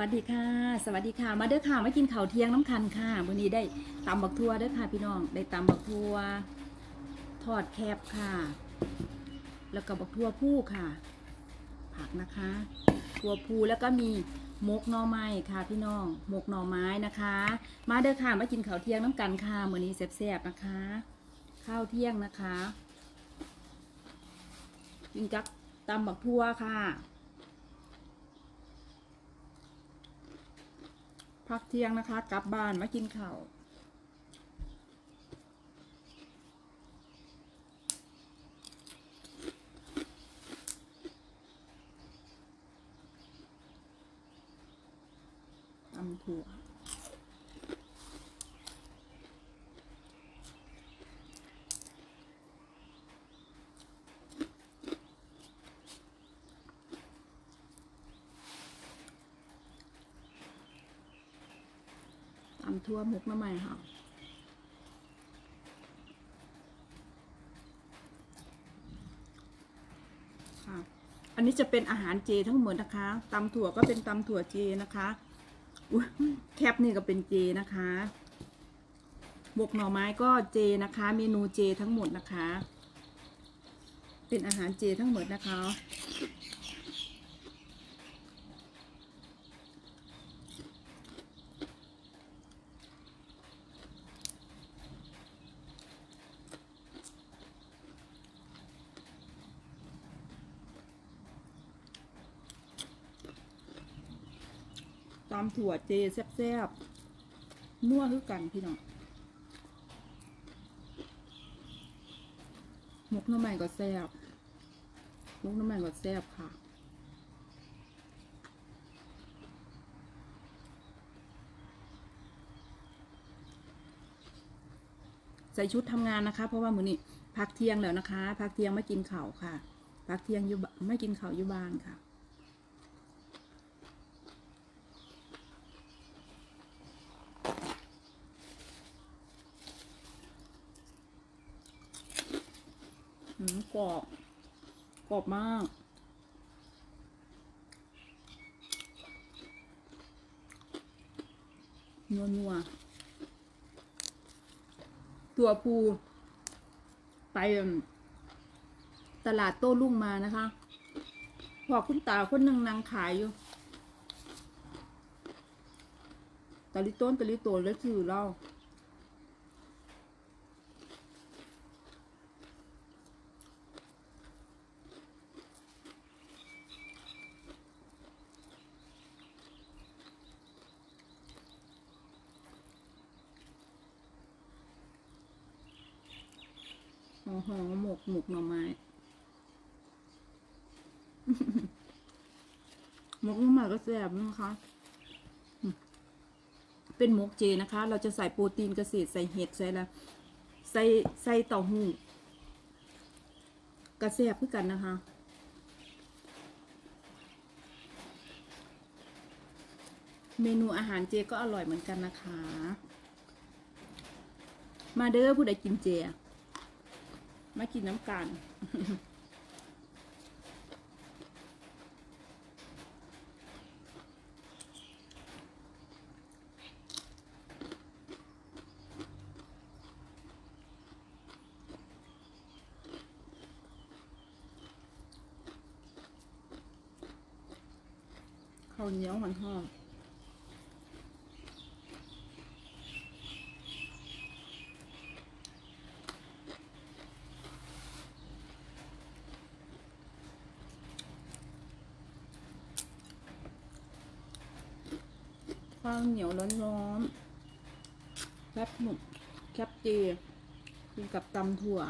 วัสดีค่ะ สวัสดีค่ะ มาเด้อค่ะมากินข้าวเที่ยงน้ำคันค่ะวันนี้ได้ตำบักทัวเด้อค่ะพี่น้อง ได้ตำบักทัวทอดแคบค่ะ แล้วก็บักทัวผู้ค่ะ ผักนะคะทัวผู้แล้วก็มีมกหน่อไม้ค่ะพี่น้องมกหน่อไม้นะคะ มาเด้อค่ะมากินข้าวเที่ยงน้ำกันค่ะมื้อนี้แซ่บๆนะคะ ข้าวเที่ยงนะคะกินกับตำบักทัวค่ะ พักเที่ยงนะคะ กลับบ้านมากินข้าวตำถั่วตำ ทั่วหมกหน้ำใหม่ค่ะค่ะ อันนี้จะเป็นอาหารเจทั้งหมดนะคะตำถั่วก็เป็นตำถั่วเจนะคะแคบนี่ก็เป็นเจนะคะบกหน่อไม้ก็เจนะคะ เมนูเจทั้งหมดนะคะ เป็นอาหารเจทั้งหมดนะคะ ตามถั่วเจแซ่บๆนัวคือกันพี่น้องหมกน้ำใหม่ก็แซ่บหมกน้ำใหม่ก็แซ่บค่ะใส่ชุดทำงานนะคะ เพราะว่ามื้อนี้พักเที่ยงแล้วนะคะ พักเที่ยงไม่กินข้าวค่ะ พักเที่ยงอยู่บไม่กินข้าวอยู่บ้านค่ะ หืม กรอบกรอบมาก นัวนัวๆตัวภูไปตลาดโต้รุ่งมานะคะพอคุณตาคนหนึ่งนางขายอยู่ตะลิต้นตะลิโตนแล้วซื้อเหล้า หอหอหมกหมกหน่อไม้หมกหน่อไม้ก็แซ่บนะคะ เป็นหมกเจนะคะ เราจะใส่โปรตีนเกษตรใส่เห็ดใส่ละใส่ใส่เต้าหู้กระแซ่บเพื่อกันนะคะเมนูอาหารเจก็อร่อยเหมือนกันนะคะ มาเด้อผู้ใดกินเจ มากินน้ำกันข้าวเหนียวหอนหอมาวเหนียวร้อนๆแคบหนุกแคบเจกินกับตำถั่ว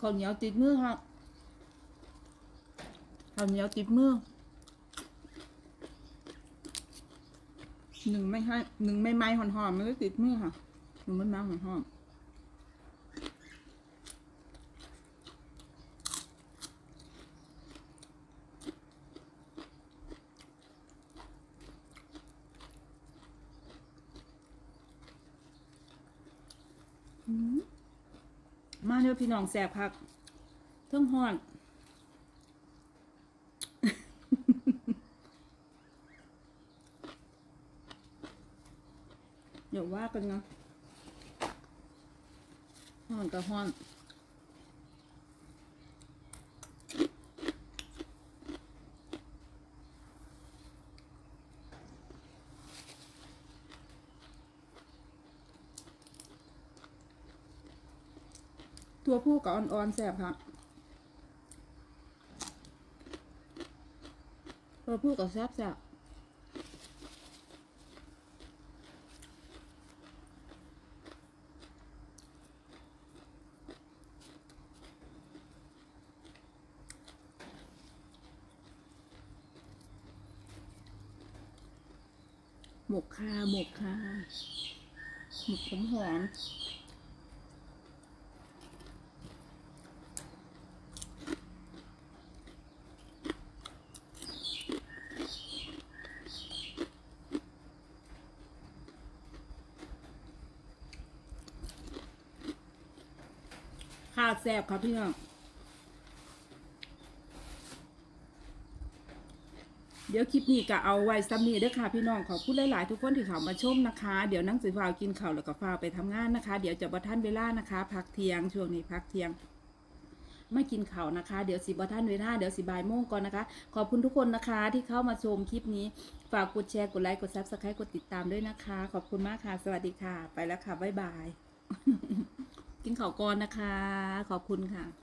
ข้าวเหนียวติดมือค่ะข้าวเหนียวติดมือหนึ่งไม่ให้หนึ่งไม่ไม้หอนหอมๆมันก็ติดมือค่ะหนึ่งไม่ไม้หอนหอมๆม มาเด้อพี่น้องแสบพักเท่งหอน เดี๋ยวว่ากันนะห้อนกับห้อน ตัวผู้กับอ่อนๆแสบค่ะตัวผู้กับแซบแสบหมกคาหมกคาหมกหอมหอม แซ่บครับพี่น้องเดี๋ยวคลิปนี้ก็เอาไว้ซ้ำนี้เด้อค่ะพี่น้องขอบคุณหลายๆทุกคนที่เขามาชมนะคะ เดี๋ยวนั่งสือฟาวกินข้าวแล้วก็ฟาวไปทำงานนะคะ เดี๋ยวจะบ่ท่านเวลานะคะ พักเที่ยงช่วงนี้พักเที่ยงไม่กินข้าวนะคะ เดี๋ยวสิบ่ท่านเวลาเดี๋ยวสิบายโมงก่อนนะคะ ขอบคุณทุกคนนะคะ ที่เข้ามาชมคลิปนี้ฝากกดแชร์กดไลค์กดซับสไครต์กดติดตามด้วยนะคะ ขอบคุณมากค่ะ สวัสดีค่ะ ไปแล้วค่ะบ๊ายบาย กินข้าวก่อนนะคะ ขอบคุณค่ะ